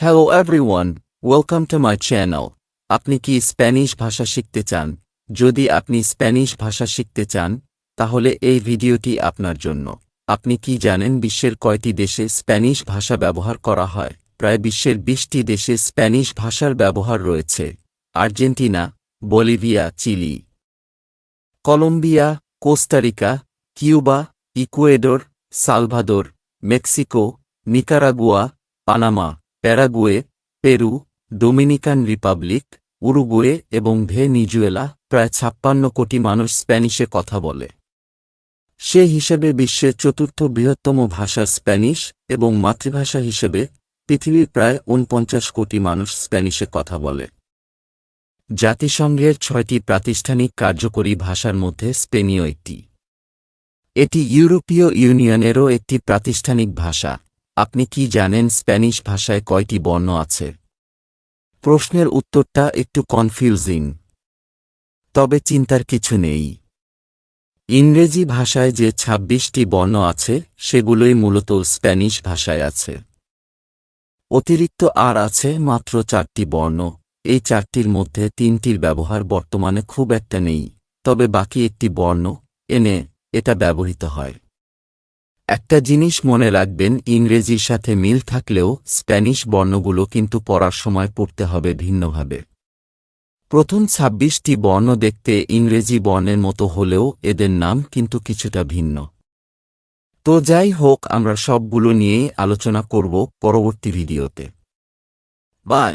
Hello everyone welcome to my channel আপনি কি Spanish ভাষা শিখতে চান? যদি আপনি স্প্যানিশ ভাষা শিখতে চান, তাহলে এই ভিডিওটি আপনার জন্য। আপনি কি জানেন বিশ্বের কয়টি দেশে স্প্যানিশ ভাষা ব্যবহার করা হয়? প্রায় বিশ্বের বিশটি দেশে স্প্যানিশ ভাষার ব্যবহার রয়েছে। Argentina, Bolivia, Chile. Colombia Costa Rica Cuba, Ecuador, Salvador, Mexico, Nicaragua, Panama. Paraguay, Peru, Dominican Republic, Uruguay এবং ভেনিজুয়েলা প্রায় ছাপ্পান্ন কোটি মানুষ স্প্যানিশে কথা বলে। সে হিসেবে বিশ্বের চতুর্থ বৃহত্তম ভাষা স্প্যানিশ এবং মাতৃভাষা হিসেবে পৃথিবীর প্রায় উনপঞ্চাশ কোটি মানুষ স্প্যানিশে কথা বলে। জাতিসংঘের ছয়টি প্রাতিষ্ঠানিক কার্যকরী ভাষার মধ্যে স্পেনীয় একটি। এটি ইউরোপীয় ইউনিয়নেরও একটি প্রাতিষ্ঠানিক ভাষা। আপনি কি জানেন স্প্যানিশ ভাষায় কয়টি বর্ণ আছে? প্রশ্নের উত্তরটা একটু কনফিউজিং তবে চিন্তার কিছু নেই। ইংরেজি ভাষায় যে ২৬টি বর্ণ আছে, সেগুলোই মূলত স্প্যানিশ ভাষায় আছে। অতিরিক্ত আর আছে মাত্র চারটি বর্ণ। এই চারটির মধ্যে তিনটির ব্যবহার বর্তমানে খুব একটা নেই। তবে বাকি একটি বর্ণ এনে এটা ব্যবহৃত হয়। একটা জিনিস মনে রাখবেন, ইংরেজির সাথে মিল থাকলেও স্প্যানিশ বর্ণগুলো কিন্তু পড়ার সময় পড়তে হবে ভিন্নভাবে। প্রথম ছাব্বিশটি বর্ণ দেখতে ইংরেজি বর্ণের মতো হলেও এদের নাম কিন্তু কিছুটা ভিন্ন। তো যাই হোক, আমরা সবগুলো নিয়েই আলোচনা করব পরবর্তী ভিডিওতে। বাই!